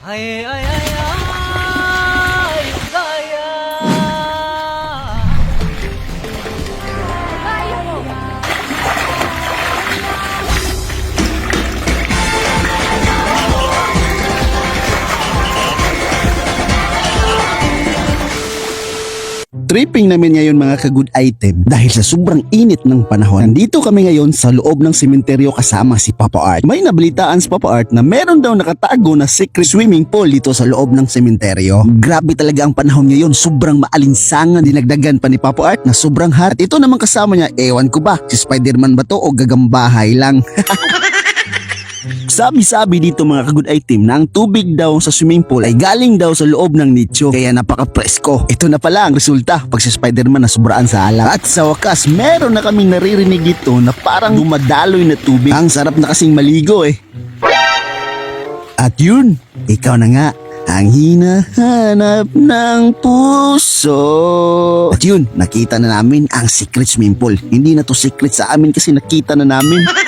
Ay, ay, ay, ay, Tripping namin ngayon mga ka-good item dahil sa sobrang init ng panahon. Nandito kami ngayon sa loob ng sementeryo kasama si Papa Art. May nabalitaan si Papa Art na meron daw nakatago na secret swimming pool dito sa loob ng sementeryo. Grabe talaga ang panahon ngayon. Sobrang maalinsangan. Dinagdagan pa ni Papa Art na sobrang hot. Ito naman kasama niya, ewan ko ba, si Spider-Man ba to o gagambahay lang? Sabi-sabi dito mga kagud item na ang tubig daw sa swimming pool ay galing daw sa loob ng nicho kaya napaka-presko. Ito na pala ang resulta pag si Spider-Man na sobraan sa alak. At sa wakas, meron na kaming naririnig dito na parang dumadaloy na tubig. Ang sarap na kasing maligo eh. At yun, ikaw na nga ang hinahanap ng puso. At yun, nakita na namin ang secret swimming pool. Hindi na to secret sa amin kasi nakita na namin.